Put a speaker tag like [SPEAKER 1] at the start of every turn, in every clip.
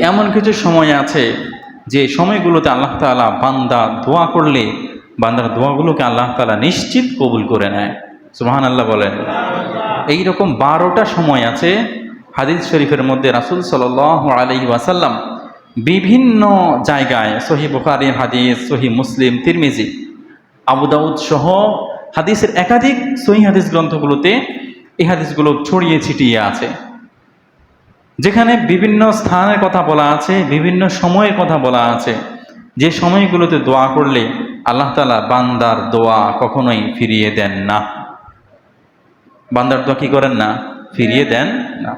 [SPEAKER 1] এমন কিছু সময় আছে যে সময়গুলোতে আল্লাহ তালা বান্দা দোয়া করলে বান্দার দোয়াগুলোকে আল্লাহ তালা নিশ্চিত কবুল করে নেয়। সুবহান আল্লাহ বলেন। এই রকম বারোটা সময় আছে হাদিস শরীফের মধ্যে রাসূল সাল্লাল্লাহু আলাইহি ওয়াসাল্লাম বিভিন্ন জায়গায় সহি বুখারীর হাদিস সহি মুসলিম, তিরমিজি, আবু দাউদ সহ হাদিসের একাধিক সহি হাদিস গ্রন্থগুলোতে এই হাদিসগুলো ছড়িয়ে ছিটিয়ে আছে। যেখানে বিভিন্ন স্থানের কথা বলা আছে, বিভিন্ন সময়ের কথা বলা আছে। যে সময়গুলোতে দোয়া করলে আল্লাহ তালা বান্দার দোয়া কখনোই ফিরিয়ে দেন না। বান্দার দোয়া কি করেন না? ফিরিয়ে দেন না।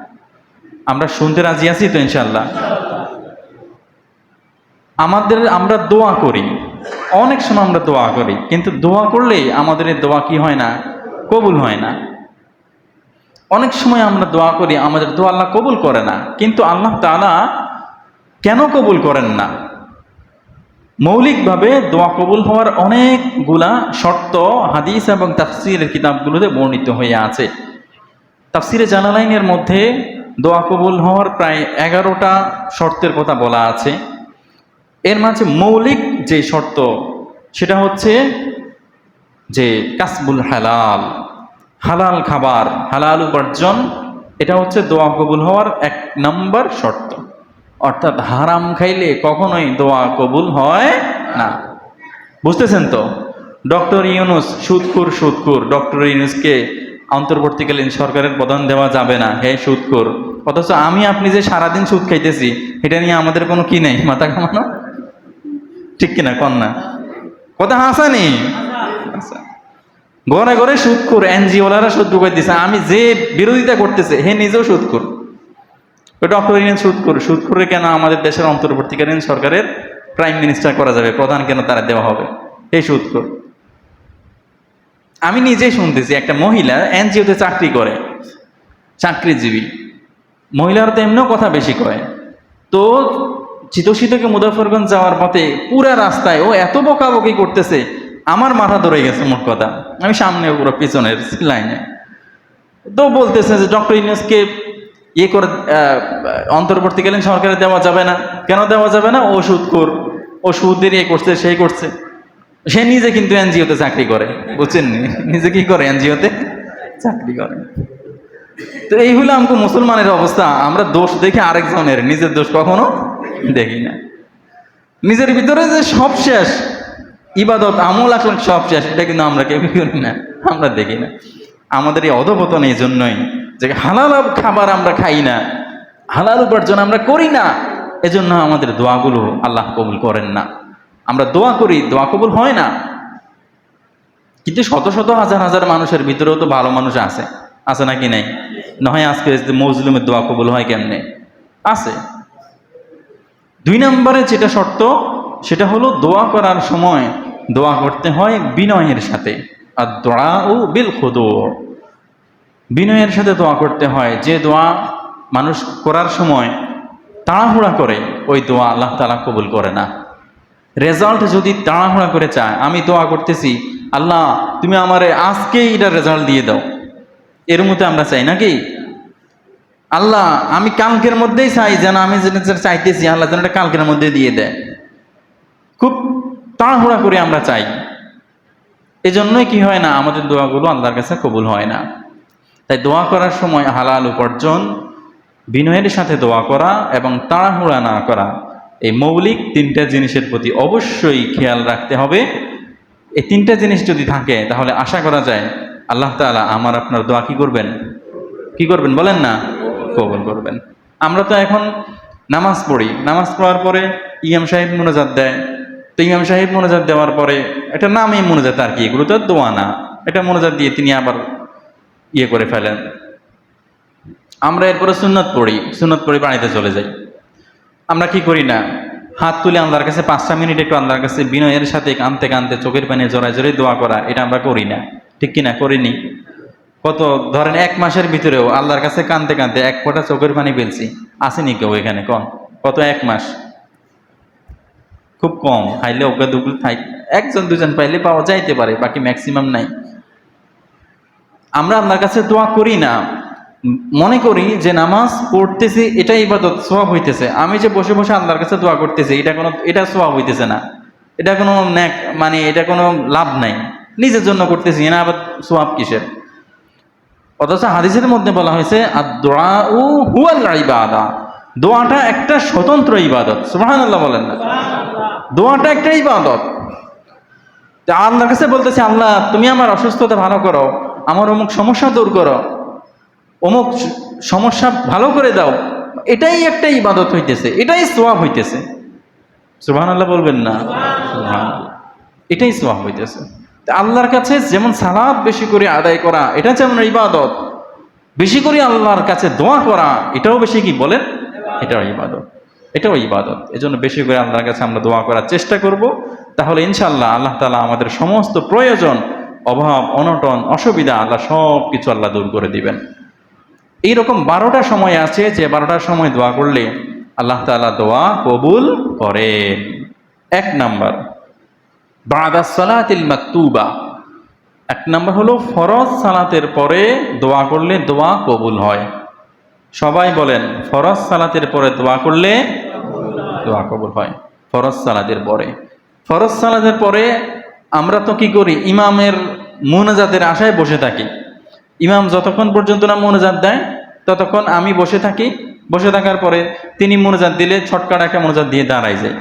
[SPEAKER 1] আমরা শুনতে রাজি আছি তো ইনশাল্লাহ আমাদের আমরা দোয়া করি। অনেক সময় আমরা দোয়া করি, কিন্তু দোয়া করলে আমাদের দোয়া কি হয় না? কবুল হয় না। অনেক সময় আমরা দোয়া করি, আমাদের দোয়া আল্লাহ কবুল করে না। কিন্তু আল্লাহ তাআলা কেন কবুল করেন না? মৌলিকভাবে দোয়া কবুল হওয়ার অনেকগুলা শর্ত, হাদিস এবং তাফসিরের কিতাবগুলোতে বর্ণিত হয়ে আছে। তাফসিরে জানালাইনের মধ্যে দোয়া কবুল হওয়ার প্রায় এগারোটা শর্তের কথা বলা আছে। এর মাঝে মৌলিক যে শর্ত, সেটা হচ্ছে যে কাসবুল হালাল। হালাল খাবার, হালাল উপার্জন, এটা হচ্ছে দোয়া কবুল হওয়ার এক নম্বর শর্ত। অর্থাৎ হারাম খাইলে কখনোই দোয়া কবুল হয় না। বুঝতেছেন তো? ডক্টর ইউনুস সুদকুর সুদকুর ডক্টর ইউনুসকে অন্তর্বর্তীকালীন সরকারের প্রধান দেওয়া যাবে না। হে সুদকুর অথচ আমি আপনি যে সারাদিন সুদ খাইতেছি, এটা নিয়ে আমাদের কোনো কি নেই? মাথা কামানো ঠিক কিনা? কন্যা কথা হাসানি? আচ্ছা ঘরে ঘরে সুদখোর এনজিওলারা সুদ ঢুকাই দিছে। আমি যে বিরোধিতা করতেছে, হে নিজেও সুদখোর ডক্টর ইউনিয়ন সুদখোর সুদখোরে কেন আমাদের দেশের অন্তর্বর্তীকালীন সরকারের প্রাইম মিনিস্টার করা যাবে? প্রধান কেন তারা দেওয়া হবে? এই সুদখোর আমি নিজেই শুনতেছি, একটা মহিলা এনজিওতে চাকরি করে, চাকরিজীবী। মহিলারা তো এমনিও কথা বেশি কয়। তো চিতশী থেকে মুজাফরগঞ্জ যাওয়ার পথে পুরা রাস্তায় ও এত বকাবকি করতেছে আমার মাথা ধরে গেছে মোট কথা। আমি সামনে পুরো পিছনের লাইনে তো বলতেছে যে ডক্টর ইউনুসকে ইয়ে করে অন্তর্বর্তীকালীন সরকারে দেওয়া যাবে না। কেন দেওয়া যাবে না? ওষুধ কর। ও সুদের ইয়ে করছে, সেই করছে। সে নিজে কিন্তু এনজিওতে চাকরি করে বুঝছেন নিজে কি করে এনজিওতে চাকরি করে? তো এই হলো আমাকে মুসলমানের অবস্থা। আমরা দোষ দেখে আরেকজনের, নিজের দোষ কখনো দেখি না। নিজের ভিতরে যে সব শেষ ইবাদত, আমল আখলাক সব শেষ। এটা কিন্তু আমরা কেউ করি না? আমরা দেখি না। আমাদের এই অধপতন এই জন্যই যে হালাল খাবার আমরা খাই না, হালাল উপার্জন আমরা করি না, এজন্য আমাদের দোয়াগুলো আল্লাহ কবুল করেন না। আমরা দোয়া করি, দোয়া কবুল হয় না। কিন্তু শত শত হাজার হাজার মানুষের ভিতরেও তো ভালো মানুষ আছে। আছে নাকি নাই? নয়, আজকে মজলুমের দোয়া কবুল হয় কেমনে? আছে। দুই নম্বরে যেটা শর্ত, সেটা হলো দোয়া করার সময় দোয়া করতে হয় বিনয়ের সাথে। আর দোয়া ও বিল খুদো বিনয়ের সাথে দোয়া করতে হয়। যে দোয়া মানুষ করার সময় তাড়াহুড়া করে, ওই দোয়া আল্লাহ তালা কবুল করে না। রেজাল্ট যদি তাড়াহুড়া করে চায়, আমি দোয়া করতেছি, আল্লাহ তুমি আমারে আজকেই এটা রেজাল্ট দিয়ে দাও। এর মধ্যে আমরা চাই নাকি? আল্লাহ, আমি কালকের মধ্যেই চাই, যেন আমি যেটা চাইতেছি, আল্লাহ যেন এটা কালকের মধ্যে দিয়ে দেয়। খুব তাড়াহুড়া করে আমরা চাই। এজন্যই কি হয় না, আমাদের দোয়াগুলো আল্লাহর কাছে কবুল হয় না। তাই দোয়া করার সময় হালাল উপার্জন, বিনয়ের সাথে দোয়া করা এবং তাড়াহুড়া না করা, এই মৌলিক তিনটা জিনিসের প্রতি অবশ্যই খেয়াল রাখতে হবে। এই তিনটা জিনিস যদি থাকে, তাহলে আশা করা যায় আল্লাহ তাআলা আমার আপনার দোয়া কি করবেন? কি করবেন বলেন না? কবুল করবেন। আমরা তো এখন নামাজ পড়ি। নামাজ পড়ার পরে ইমাম সাহেব মোনাজাত দেয়। তো ইমাম সাহেব মোনাজাত দেওয়ার পরে এটা নামই মোনাজাত আর কি, এগুলো তো দোয়া না। এটা মোনাজাত দিয়ে তিনি আবার ইয়ে করে ফেলেন। আমরা এরপরে সুন্নত পড়ি সুন্নত পড়ি বাড়িতে চলে যাই। আমরা কি করি না, হাত তুলে আল্লাহর কাছে পাঁচটা মিনিট একটু আল্লাহর কাছে বিনয়ের সাথে কানতে কানতে চোখের পানে জোড়ায় জোরে দোয়া করা, এটা আমরা করি না। ঠিক কিনা? করিনি। কত, ধরেন এক মাসের ভিতরেও আল্লাহর কাছে কানতে কানতে এক ফোঁটা চোখের পানি ফেলছি। আসেনি কেউ এখানে কম কত এক মাস? খুব কম হাইলে ওকে দুগুলো থাই একজন, দুজন পাইলে পাওয়া যাইতে পারে, বাকি ম্যাক্সিমাম নাই। আমরা আল্লাহর কাছে দোয়া করি না, মনে করি যে নামাজ পড়তেছি এটা ইবাদত সোয়াব হইতেছে। আমি যে বসে বসে আল্লাহর কাছে দোয়া করতেছি, এটা কোনো, এটা সোয়াব হইতেছে না। এটা কোনো ন্যাক মানে এটা কোনো লাভ নাই। নিজের জন্য করতেছি না আবার সোয়াব কিসের? অথচ হাদিসের মধ্যে বলা হয়েছে আর দোয়া ও হুয়াল ইবাদা। দোয়াটা একটা স্বতন্ত্র ইবাদত, সুবহানাল্লাহ বলেন না। দোয়াটা একটা ইবাদত। আল্লাহর কাছে বলতেছে, আল্লাহ, তুমি আমার অসুস্থতা ভালো করো, আমার অমুক সমস্যা দূর করো, অমুক সমস্যা ভালো করে দাও। এটাই একটা ইবাদত হইতেছে, এটাই সোয়াব হইতেছে। সুবহান আল্লাহ বলবেন না। এটাই সোয়াব হইতেছে। আল্লাহর কাছে যেমন সালাদ বেশি করে আদায় করা, এটা যেমন ইবাদত, বেশি করে আল্লাহর কাছে দোয়া করা, এটাও বেশি কি বলেন? এটাও ইবাদত এটাও ইবাদত। এজন্য বেশি করে আল্লাহর কাছে আমরা দোয়া করার চেষ্টা করব। তাহলে ইনশাল্লাহ আল্লাহ তালা আমাদের সমস্ত প্রয়োজন, অভাব, অনটন, অসুবিধা, আল্লাহ সব কিছু আল্লাহ দূর করে দিবেন। এইরকম বারোটা সময় আছে যে বারোটার সময় দোয়া করলে আল্লাহ তালা দোয়া কবুল করেন এক নাম্বার, বাদা সালাতিল মাকতুবা। এক নাম্বার হলো ফরজ সালাতের পরে দোয়া করলে দোয়া কবুল হয়। সবাই বলেন, ফরজ সালাতের পরে দোয়া করলে দোয়া কবুল হয়। ফরজ সালাতের পরে। ফরজ সালাতের পরে আমরা তো কি করি? ইমামের মোনাজাতের আশায় বসে থাকি। ইমাম যতক্ষণ পর্যন্ত না মোনাজাত দেয়, ততক্ষণ আমি বসে থাকি। বসে থাকার পরে তিনি মোনাজাত দিলে ছটকাট একটা মোনাজাত দিয়ে দাঁড়ায় যায়।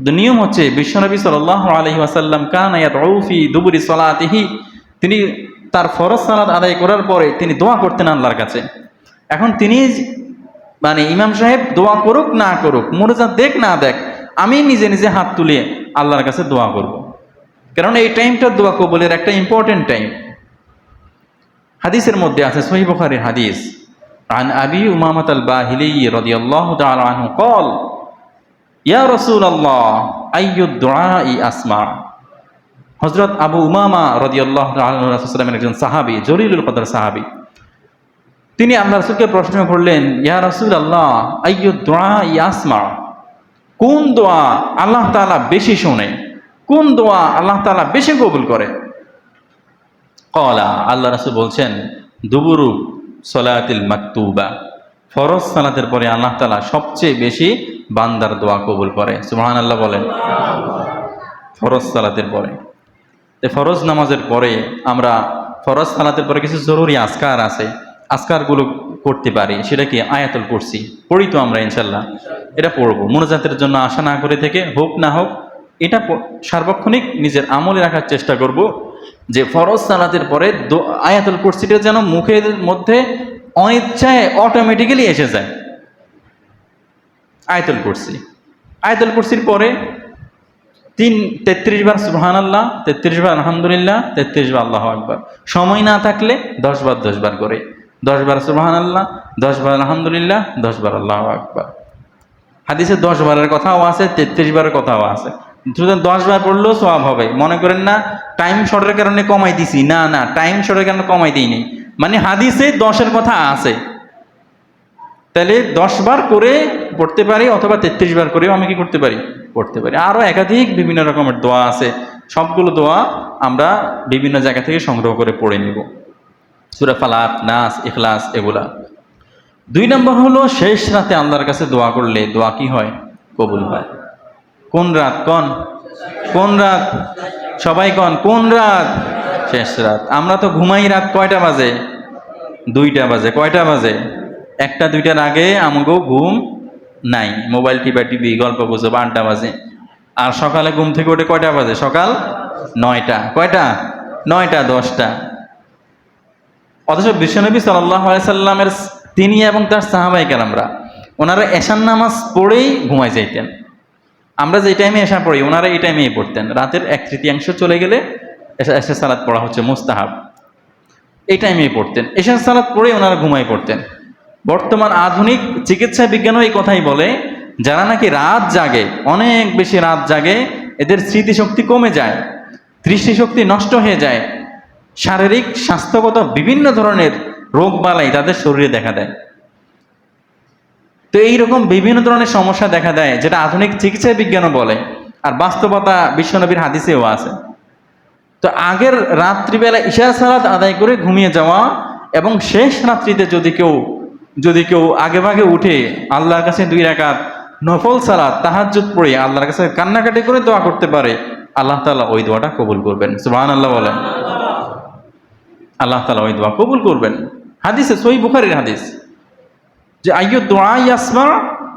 [SPEAKER 1] নিয়ম হচ্ছে, বিশ্বনবী সাল আলহি ওয়াসাল্লাম কান রৌফি দুবুরি সলাতিহি। তিনি তার ফরজ সালাদ আদায় করার পরে তিনি দোয়া করতেন আল্লাহর কাছে। এখন তিনি মানে ইমাম সাহেব দোয়া করুক না করুক মোনাজাত দেখ না দেখ আমি নিজে নিজে হাত তুলে আল্লাহর কাছে দোয়া করব। কারণ এই টাইমটা দোয়া কবুলের একটা ইম্পর্টেন্ট টাইম হাদিসের মধ্যে আছে সহি বুখারীর হাদিস عن أبي أمامة الباهلي رضي الله تعالى عنه قال يا رسول الله أي الدعاء أسمع হজরত আবু উমামা রদিয়াল্লাহ রাসুলামের একজন সাহাবি জলিলুল কদর সাহাবি তিনি আল্লাহ রসুলকে প্রশ্ন করলেন, ইয়া রসুল আল্লাহ দোয়া ইয়াসমা? কোন দোয়া আল্লাহ তাআলা বেশি শোনে? কোন দোয়া আল্লাহ তাআলা বেশি কবুল করে? কলা আল্লাহ রসুল বলছেন, দুবুরু সলাতিল মাকতুবা। ফরজ সালাতের পরে আল্লাহ তাআলা সবচেয়ে বেশি বান্দার দোয়া কবুল করে। সুবহান আল্লাহ বলেন। ফরজ সালাতের পরে। ফরজ নামাজের পরে আমরা, ফরজ সালাতের পরে কিছু জরুরি আসকার আছে। আসকারগুলো করতে পারি সেটা কি আয়াতল কুরসি পড়ি তো আমরা ইনশাল্লাহ, এটা পড়ব। মনোজাতের জন্য আশা না করে থেকে, হোক না হোক, এটা সার্বক্ষণিক নিজের আমলে রাখার চেষ্টা করব যে ফরজ সালাতের পরে আয়াতুল কুরসিটা যেন মুখের মধ্যে অনিচ্ছায় অটোমেটিক্যালি এসে যায়। আয়াতুল কুরসি। আয়াতুল কুরসির পরে তিন, তেত্রিশ বার সুবহান আল্লাহ তেত্রিশ বার আলহামদুলিল্লাহ, তেত্রিশ বার আল্লাহ আকবার। সময় না থাকলে দশ বার দশ বার করে। দশ বার সুবহান আল্লাহ দশ বার আলহামদুলিল্লাহ, দশ বার আল্লাহ আকবার। হাদিসে দশ বারের কথাও আছে, তেত্রিশ বারের কথাও আছে। সুতরাং দশ বার পড়লেও সব হবে। মনে করেন না টাইম শর্টের কারণে কমাই দিছি। না না টাইম শর্টের কারণে কমাই দিইনি মানে হাদিসে দশের কথা আছে। তাহলে দশ বার করে পড়তে পারি অথবা তেত্রিশ বার করেও আমি কি করতে পারি? পড়তে পারি। আরও একাধিক বিভিন্ন রকমের দোয়া আছে। সবগুলো দোয়া আমরা বিভিন্ন জায়গা থেকে সংগ্রহ করে পড়ে নিব। সুরা ফালাক, নাস, ইখলাস এগুলা। দুই নম্বর হলো, শেষ রাতে আল্লাহর কাছে দোয়া করলে দোয়া কি হয়? কবুল হয়। কোন রাত কন? কোন রাত? সবাই কন, কোন রাত? শেষ রাত। আমরা তো ঘুমাই রাত কয়টা বাজে? দুইটা বাজে, কয়টা বাজে? একটা, দুইটার আগে আমাকেও ঘুম নাই। মোবাইল টিপা টিভি, গল্প গুজব, আড্ডা বাজে। আর সকালে ঘুম থেকে উঠে কয়টা বাজে? সকাল নয়টা। কয়টা? নয়টা, দশটা। অথচ বিশ্বনবী সাল্লামের তিনি এবং তার সাহাবাই আমরা ওনারা এশান নামাজ পড়েই ঘুমাই যাইতেন। আমরা যে টাইমে এসা পড়ি, ওনারা এই টাইমেই পড়তেন। রাতের এক তৃতীয়াংশ চলে গেলে এসে সালাদ পড়া হচ্ছে মুস্তাহাব। এই টাইমেই পড়তেন। এসা সালাদ পড়ে ওনারা ঘুমাই পড়তেন। বর্তমান আধুনিক চিকিৎসা বিজ্ঞানও এই কথাই বলে, যারা নাকি রাত জাগে, অনেক বেশি রাত জাগে, এদের স্মৃতিশক্তি কমে যায়, দৃষ্টিশক্তি নষ্ট হয়ে যায় শারীরিক স্বাস্থ্যগত বিভিন্ন ধরনের রোগ বালাই তাদের শরীরে দেখা দেয়। তো এইরকম বিভিন্ন ধরনের সমস্যা দেখা দেয়, যেটা আধুনিক চিকিৎসা বিজ্ঞানও বলে, আর বাস্তবতা বিশ্বনবীর হাদিসেও আছে। তো আগের রাত্রিবেলা ঈশা সালাত আদায় করে ঘুমিয়ে যাওয়া এবং শেষ রাত্রিতে যদি কেউ যদি কেউ আগে ভাগে উঠে আল্লাহর কাছে দুই রাকাত নফল সালাত, তাহাজ্জুদ পড়ে আল্লাহর কাছে কান্নাকাটি করে দোয়া করতে পারে, আল্লাহ তাআলা ওই দোয়াটা কবুল করবেন। সুবাহ আল্লাহ বলেন। আল্লাহ তালা ওই দোয়া কবুল করবেন। হাদিসে সই বুখারীর হাদিস। যে আইয়ু দোয়া ইয়াসমা,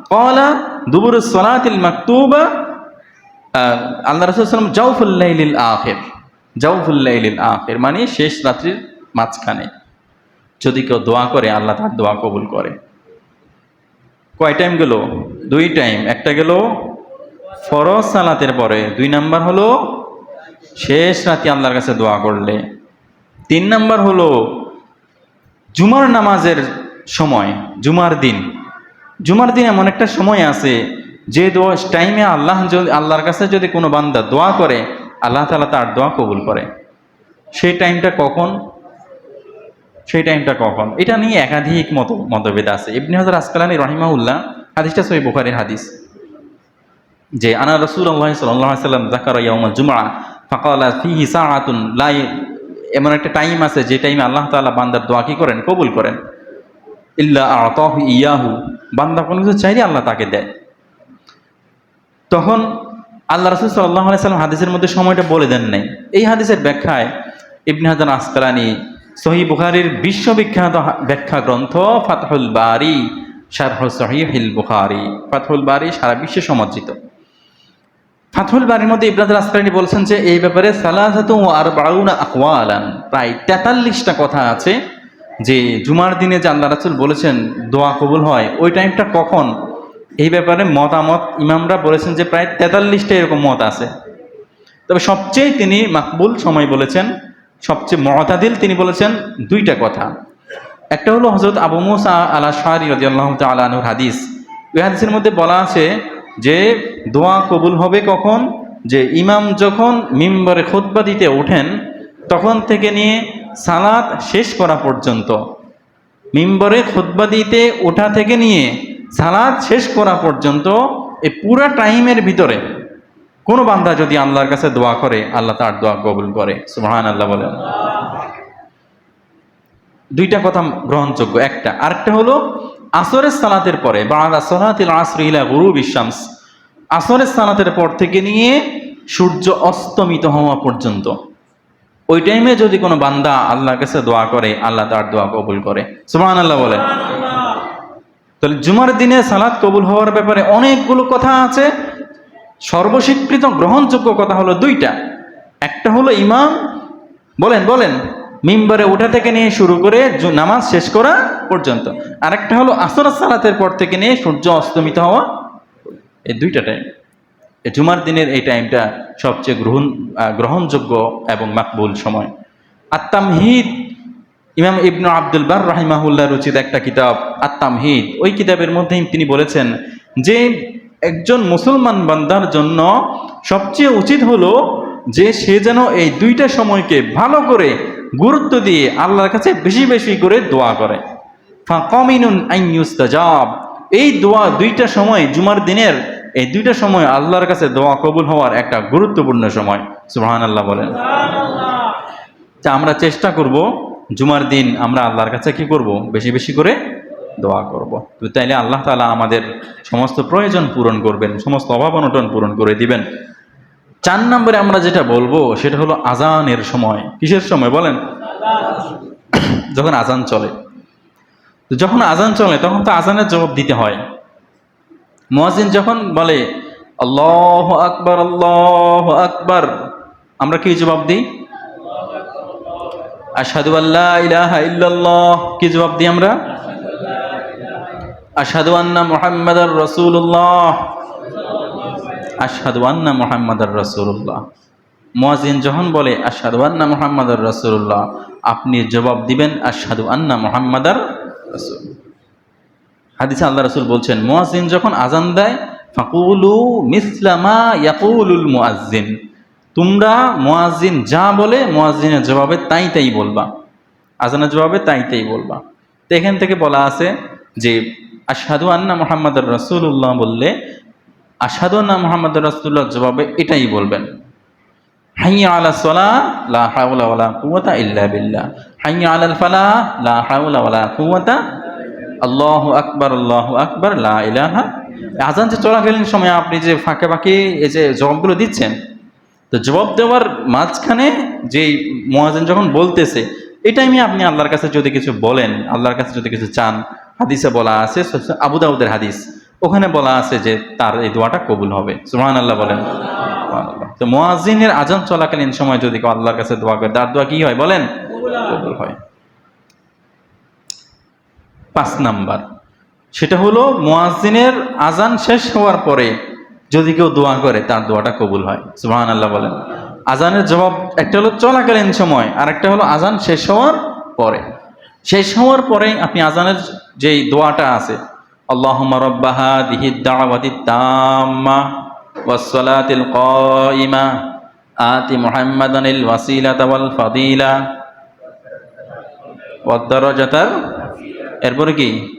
[SPEAKER 1] ক্বালা, দুবুর সলাতিল মাকতুবা আল্লাহ রাসূল সাল্লাম জাউফুল লাইলিল আখির। জাউফুল লাইলিল আখির মানে শেষ রাত্রির মাঝখানে। যদি কেউ দোয়া করে, আল্লাহ তার দোয়া কবুল করে। কয় টাইম গেল? দুই টাইম একটা গেল ফরজ সালাতের পরে। দুই নাম্বার হলো, শেষ রাতে আল্লাহর কাছে দোয়া করলে। তিন নাম্বার হলো জুমার নামাজের সময়, জুমার দিন। জুমার দিন এমন একটা সময় আছে যে দোয়া টাইমে আল্লাহ আল্লাহর কাছে যদি কোনো বান্দা দোয়া করে, আল্লাহ তালা তার দোয়া কবুল করে। সেই টাইমটা কখন? সেই টাইমটা কখন? এটা নিয়ে একাধিক মত, মতভেদ আছে। ইবনে হাজার আসকালানি রহিমাউল্লাহ হাদিসটা সহি বুখারীর হাদিস। যে আনা সাল্লাল্লাহু আলাইহি সাল্লাম যাকারা ইয়াউমাল জুমআ, ফাকালা ফিহি সাআতুন লা এমন একটা টাইম আছে যে টাইমে আল্লাহ তাআলা বান্দার দোয়া কি করেন? কবুল করেন। ইল্লা আতাহু ইয়াহু। বান্দা কোনো কিছু চাইলে আল্লাহ তাকে দেয়। তখন আল্লাহ রসুল আলাইহি সাল্লাম হাদিসের মধ্যে সময়টা বলে দেন নাই। এই হাদিসের ব্যাখ্যায় ইবনে হাজান আসকালানি সহি বুখারির বিশ্ববিখ্যাত ব্যাখ্যা গ্রন্থ ফাতহুল বারি, শারহ সহিহিল বুখারি। ফাতহুল বারি সারা বিশ্বে সমাদৃত ফাতহুল বাড়ির মধ্যে ইব্রাহিম আসকালানি বলছেন যে, এই ব্যাপারে সালাহাতু আর বাউনা আকওয়ালান। প্রায় তেতাল্লিশটা কথা আছে যে, জুমার দিনে যে আল্লাহ রাসূল বলেছেন দোয়া কবুল হয়, ওই টাইমটা কখন? এই ব্যাপারে মতামত ইমামরা বলেছেন যে, প্রায় তেতাল্লিশটা এরকম মত আছে। তবে সবচেয়ে তিনি মাকবুল সময় বলেছেন, সবচেয়ে মতাদিল তিনি বলেছেন দুইটা কথা। একটা হলো হজরত আবু মুসা আলা শাহরি রাজিয়াল্লাহ তালাহুর হাদিস। ওই হাদিসের মধ্যে বলা আছে যে দোয়া কবুল হবে কখন? যে ইমাম যখন মিম্বরে খুতবা দিতে ওঠেন, তখন থেকে নিয়ে সালাত শেষ করা পর্যন্ত। মিম্বরে খুতবা দিতে ওঠা থেকে নিয়ে সালাদ শেষ করা পর্যন্ত এই পুরা টাইমের ভিতরে কোনো বান্দা যদি আল্লাহর কাছে দোয়া করে, আল্লাহ তার দোয়া কবুল করে। সুবহান আল্লাহ বলেন। দুইটা কথা গ্রহণযোগ্য। একটা, আরেকটা হলো আসরের সালাতের পরে বা সালাতিল আসর ইলা গুরু বিশ্বামস আসরের সালাতের পর থেকে নিয়ে সূর্য অস্তমিত হওয়া পর্যন্ত। ওই টাইমে যদি কোনো বান্দা আল্লাহর কাছে দোয়া করে, আল্লাহ তার দোয়া কবুল করে। সুবহান আল্লাহ বলেন। তাহলে জুমার দিনে সালাত কবুল হওয়ার ব্যাপারে অনেকগুলো কথা আছে। সর্বস্বীকৃত গ্রহণযোগ্য কথা হলো দুইটা। একটা হলো ইমাম। বলেন বলেন। মিম্বারে ওঠা থেকে নিয়ে শুরু করে নামাজ শেষ করা পর্যন্ত। আরেকটা হলো আসর সালাতের পর থেকে নিয়ে সূর্য অস্তমিত হওয়া। এই দুইটা টাইম জুমার দিনের এই টাইমটা সবচেয়ে গ্রহণ গ্রহণযোগ্য এবং মাকবুল সময়। আত্মামহিদ ইমাম ইবনু আব্দুল বার রাহিমাহুল্লাহ রচিত একটা কিতাব আত্মামহিদ ওই কিতাবের মধ্যেই তিনি বলেছেন যে, একজন মুসলমান বান্দার জন্য সবচেয়ে উচিত হলো যে সে যেন এই দুইটা সময়কে ভালো করে গুরুত্ব দিয়ে আল্লাহর কাছে বেশি বেশি করে দোয়া করে। ফাকামিনুন আন ইউস্তাজাব। এই দোয়া দুইটা সময় জুমার দিনের এই দুইটা সময় আল্লাহর কাছে দোয়া কবুল হওয়ার একটা গুরুত্বপূর্ণ সময়। সুবহানাল্লাহ বলেন। তা আমরা চেষ্টা করব জুমার দিন আমরা আল্লাহর কাছে কি করব? বেশি বেশি করে দোয়া করব। তো তাইলে আল্লাহ তাআলা আমাদের সমস্ত প্রয়োজন পূরণ করবেন সমস্ত অভাব অনটন পূরণ করে দিবেন। চার নম্বরে আমরা যেটা বলব, সেটা হলো আজানের সময়। কিসের সময় বলেন? যখন আজান চলে। যখন আজান চলে, তখন তো আজানের জবাব দিতে হয়। মুয়াজ্জিন যখন বলে, আল্লাহ আকবার আল্লাহ আকবার আমরা কি জবাব দিই? আশহাদু আল্লাহ ইলাহা ইল্লাল্লাহ কি জবাব দিই আমরা? আশহাদু আন্না মুহাম্মাদার রাসূলুল্লাহ আশহাদু আন্না মুহাম্মাদার রাসূলুল্লাহ। মুয়াজ্জিন যখন বলে, আশহাদু আন্না মুহাম্মাদার রাসূলুল্লাহ আপনি জবাব দিবেন, আশহাদু আন্না মুহাম্মাদার রাসূল হাদিসে আল্লাহ রসুল বলছেন, মুয়াজ্জিন যখন আজান দেয়, ফাকুলু মিসলামা ইয়াকুলুল মুয়াজ্জিন তোমরা মুয়াজ্জিন যা বলে, মুয়াজ্জিনের জবাবে তাই তাই বলবা। আজানের জবাবে তাই তাই বলবা। তো এখান থেকে বলা আছে যে, আশহাদু আন্না মুহাম্মাদুর রাসূলুল্লাহ বললে আশহাদু আন্না মুহাম্মাদুর রাসূলুল্লাহ জবাবে এটাই বলবেন। হাইয়া আলা লা বিল্লাহ। হাইয়া ফালাহ লা আকবার আকবার, লা ইলাহা। আজান যে চলাকালীন সময় আপনি যে ফাঁকে ফাঁকে এই যে জবাবগুলো দিচ্ছেন, তো জবাব দেওয়ার মাঝখানে যেই মোয়াজিন যখন বলতেছে, এই টাইমে আপনি আল্লাহর কাছে যদি কিছু বলেন, আল্লাহর কাছে যদি কিছু চান, হাদিসে বলা আছে আবু দাউদের হাদিস। ওখানে বলা আছে যে তার এই দোয়াটা কবুল হবে। সুহান আল্লাহ বলেন তো মোয়াজিনের আজান চলাকালীন সময় যদি আল্লাহর কাছে দোয়া করে, তার দোয়া কি হয় বলেন? কবুল হয়। পাঁচ নাম্বার। সেটা হলো মোয়াজিনের আজান শেষ হওয়ার পরে যদি কেউ দোয়া করে, তার দোয়াটা কবুল হয়। সুহান আল্লাহ বলেন। আজানের জবাব একটা হলো চলাকালীন সময় আর একটা হলো আজান শেষ হওয়ার পরে। শেষ হওয়ার পরে আপনি আজানের যেই দোয়াটা আছে হাদিহি দাওয়াতি তাম্মা ওয়াস-সালাতিল কাইমা। আতি মুহাম্মাদানিল ওয়াসিলাতা ওয়াল ফাদিলা। ওয়াদ-দারাজাতাল এরপরে কি?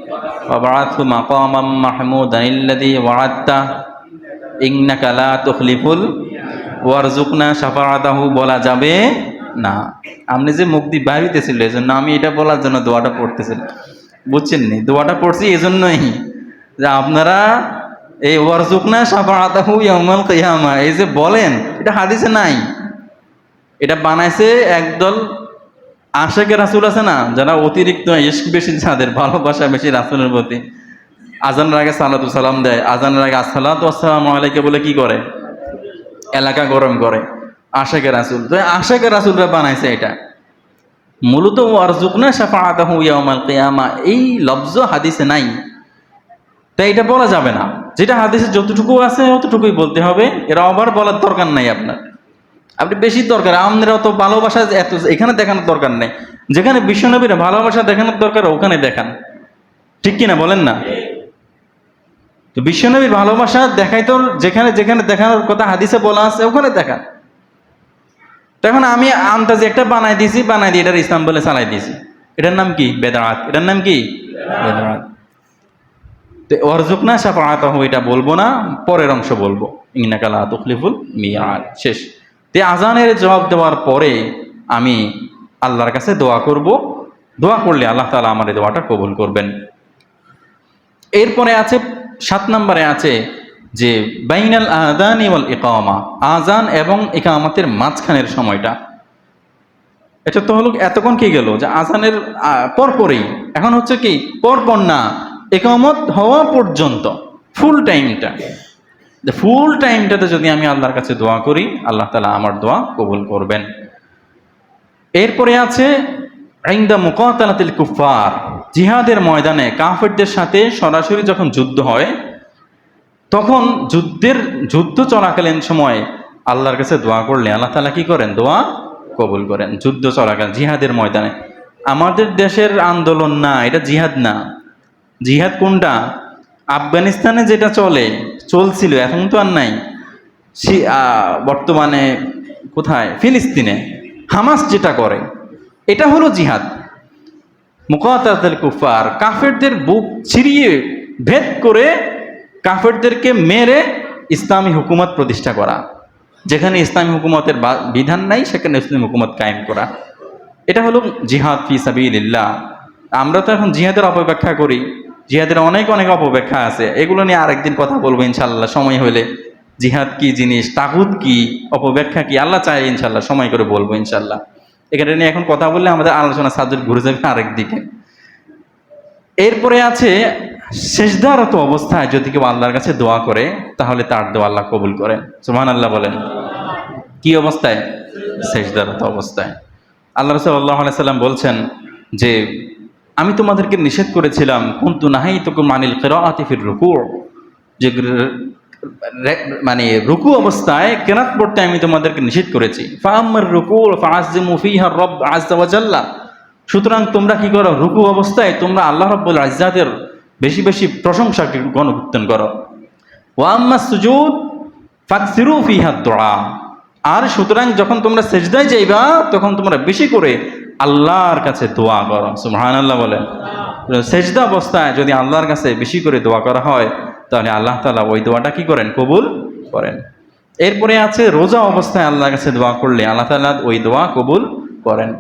[SPEAKER 1] ওয়াবাআতহু মাকামাম মাহমুদান আল্লাযী ওয়া'আদতা। ইন্নাকা লা তুখলিফুল ওয়ারজুকনা শাফাআতাহু বলা যাবে না। আপনি যে মুখ দিয়ে বাইরিতেছিল এজন্য আমি এটা বলার জন্য দোয়াটা পড়তেছিলাম। বুঝছেন নি দোয়াটা পড়ছি এজন্যই যে আপনারা এই ওয়ারজুকনা শাফাআতাহু ইয়াউমাল কিয়ামা, এই যে বলেন, এটা হাদিসে নাই। এটা বানাইছে একদল আশেকের রাসুল আছে না, যারা অতিরিক্ত ইস্ক বেশি, যাদের ভালোবাসা বেশি রাসুলের প্রতি। আজানের আগে সালাতু সালাম দেয়, আজানের আগে আসসালাতু আসসালাম আলাইকে বলে কি করে? এলাকা গরম করে আশেকের রাসুল। তো আশেকের রাসুলরা বানাইছে এটা। মূলত ওয়ারজুকনা শাফাআতাহু ইয়াউমাল কিয়ামা, এই লফজ হাদিসে নাই। তাই এটা বলা যাবে না। যেটা হাদিসে যতটুকু আছে অতটুকুই বলতে হবে। এরা আবার বলার দরকার নাই আপনার। আপনি বেশি দরকার আমাদের অত ভালোবাসা এত, এখানে দেখানোর দরকার নেই। যেখানে বিশ্বনবীর ভালোবাসা দেখানোর দরকার, ওখানে দেখান। ঠিক কিনা বলেন না? তো বিশ্বনবীর ভালোবাসা দেখাই তো যেখানে যেখানে দেখানোর কথা হাদিসে বলা আছে, ওখানে দেখান। তখন আমি আন্দাজে একটা বানাই দিয়েছি বানাই দিয়ে এটার ইসলাম বলে চালাই দিয়েছি এটার নাম কি? বেদারাত এটার নাম কি? বেদারাত তো অর্জুক না সাফাত এটা বলব না পরের অংশ বলব। ইংনাকালা তকলিফুল মিয়াদ। শেষ। তে আজানের জবাব দেওয়ার পরে আমি আল্লাহর কাছে দোয়া করব। দোয়া করলে আল্লাহ তালা আমার এই দোয়াটা কবুল করবেন। এরপরে আছে সাত নম্বরে আছে যে বাইনাল আদান ইওয়াল ইকামা আজান এবং ইকামাতের মাঝখানের সময়টা। এটা তো হলো এতক্ষণ কি গেল? যে আজানের পরপরই। এখন হচ্ছে কি, পরপর না একামত হওয়া পর্যন্ত, ফুল টাইমটা। ফুল টাইমটাতে যদি আমি আল্লাহর কাছে দোয়া করি, আল্লাহ তালা আমার দোয়া কবুল করবেন। এরপরে আছে আইন্দা মুকাতালাতিল কুফার জিহাদের ময়দানে কাফেরদের সাথে সরাসরি যখন যুদ্ধ হয় তখন যুদ্ধের যুদ্ধ চলাকালীন সময় আল্লাহর কাছে দোয়া করলে আল্লাহ তালা কি করেন? দোয়া কবুল করেন। যুদ্ধ চলাকালীন জিহাদের ময়দানে। আমাদের দেশের আন্দোলন না, এটা জিহাদ না। জিহাদ কোনটা? আফগানিস্তানে যেটা চলে, চলছিল, এখন তো আর নাই। বর্তমানে কোথায়? ফিলিস্তিনে। হামাস যেটা করে, এটা হলো জিহাদ। মুকাতাল কুফার কাফেরদের বুক ছিঁড়িয়ে ভেদ করে কাফেরদেরকে মেরে ইসলামী হুকুমত প্রতিষ্ঠা করা। যেখানে ইসলামী হুকুমতের বিধান নাই, সেখানে ইসলামী হুকুমত কায়েম করা। এটা হলো জিহাদ ফি সাবিলিল্লাহ। আমরা তো এখন জিহাদের অপব্যাখ্যা করি। জিহাদের অনেক অনেক অপব্যাখ্যা আছে। এগুলো নিয়ে আরেকদিন কথা বলব ইনশাল্লাহ সময় হলে। জিহাদ কি জিনিস তাগুদ কি, অপব্যাখ্যা কি, আল্লাহ চাই ইনশাল্লাহ সময় করে বলব ইনশাল্লাহ এখানে নিয়ে এখন কথা বললে আমাদের আলোচনা সাবজেক্ট ঘুরে যাবে আরেক দিকে এরপরে আছে শেষদারত অবস্থায় যদি কেউ আল্লাহর কাছে দোয়া করে, তাহলে তার দোয়া আল্লাহ কবুল করেন সুমান আল্লাহ বলেন। কি অবস্থায়? শেষদারত অবস্থায়। আল্লাহ রসুল আল্লাহ সাল্লাম বলছেন যে, আমি তোমাদেরকে নিষেধ করেছিলাম, কুন্তু নাহাই তোকে মানিল কেরা আতিফির রুকু। যে মানে রুকু অবস্থায় কেরাত পড়তে আমি তোমাদেরকে নিষেধ করেছি। ফাহাম্মার রুকু ফাআজিমু ফিহা রব জাল্লা। সুতরাং তোমরা কি করো? রুকু অবস্থায় তোমরা আল্লাহ রব্বুল আজ্জাদের বেশি বেশি প্রশংসা গণকীর্তন করো। ওয়াম্মা সুজুদ ফাকসিরু ফিহা দোয়া। আর সুতরাং যখন তোমরা সেজদায় যাইবা, তখন তোমরা বেশি করে আল্লাহর কাছে দোয়া করো। সুবহান আল্লাহ বলেন। সেজদা অবস্থায় যদি আল্লাহর কাছে বেশি করে দোয়া করা হয়, তাহলে আল্লাহ তালা ওই দোয়াটা কি করেন? কবুল করেন। এরপরে আছে, রোজা অবস্থায় আল্লাহর কাছে দোয়া করলে আল্লাহ তালা ওই দোয়া কবুল করেন।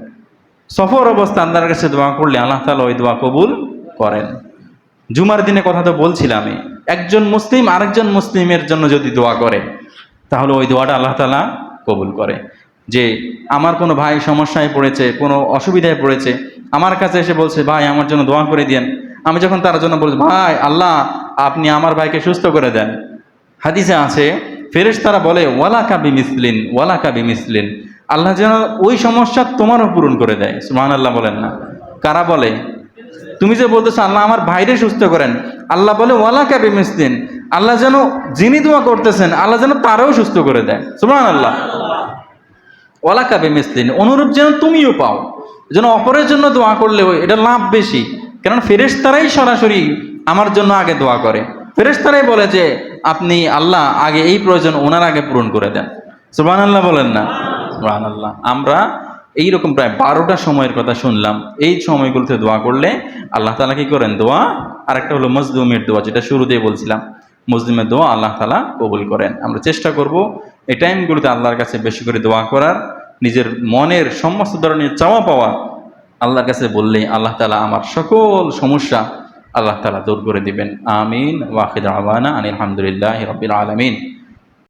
[SPEAKER 1] সফর অবস্থায় আল্লাহর কাছে দোয়া করলে আল্লাহ তালা ওই দোয়া কবুল করেন। জুমার দিনে কথা তো বলছিলামই। একজন মুসলিম আরেকজন মুসলিমের জন্য যদি দোয়া করে, তাহলে ওই দোয়াটা আল্লাহ তালা কবুল করে। যে আমার কোনো ভাই সমস্যায় পড়েছে, কোনো অসুবিধায় পড়েছে, আমার কাছে এসে বলছে, ভাই, আমার জন্য দোয়া করে দিয়েন। আমি যখন তার জন্য বলছি, ভাই, আল্লাহ, আপনি আমার ভাইকে সুস্থ করে দেন। হাদিসে আছে ফেরেশ তারা বলে ওয়ালা কাবি মিসলিন ওয়ালা কাবি মিসলিন আল্লাহ যেন ওই সমস্যা তোমারও পূরণ করে দেয়। সুমান আল্লাহ বলেন না। কারা বলে? তুমি যে বলতেছো, আল্লাহ আমার ভাইরে সুস্থ করেন। আল্লাহ বলে, ওয়ালা কাবি মিসলিন। আল্লাহ যেন, যিনি দোয়া করতেছেন, আল্লাহ যেন তারাও সুস্থ করে দেয় সুমান আল্লাহ ওয়ালা কাবে মিসলিন, অনুরূপ যেন তুমিও পাও। যেন অপরের জন্য দোয়া করলে এটা লাভ বেশি। কারণ ফেরেশতারাই সরাসরি আমার জন্য আগে দোয়া করে। ফেরেশতারাই বলে যে, আপনি আল্লাহ আগে এই প্রয়োজন ওনার আগে পূরণ করে দেন। সুবহান আল্লাহ বলেন না। সুবহান আল্লাহ আমরা এইরকম প্রায় বারোটা সময়ের কথা শুনলাম। এই সময়গুলোতে দোয়া করলে আল্লাহ তালা কি করেন? দোয়া, আরেকটা হলো মজদুমের দোয়া, যেটা শুরুতেই বলছিলাম। মুসলিমের দোয়া আল্লাহ তালা কবুল করেন। আমরা চেষ্টা করব এই টাইমগুলোতে আল্লাহর কাছে বেশি করে দোয়া করার, নিজের মনের সমস্ত ধরনের চাওয়া পাওয়া আল্লাহর কাছে বললেই আল্লাহ তালা আমার সকল সমস্যা আল্লাহ তালা দূর করে দিবেন। আমিন। ওয়াহিদ আওয়ানা আনিল আলহামদুলিল্লাহ রবিল আলমিন।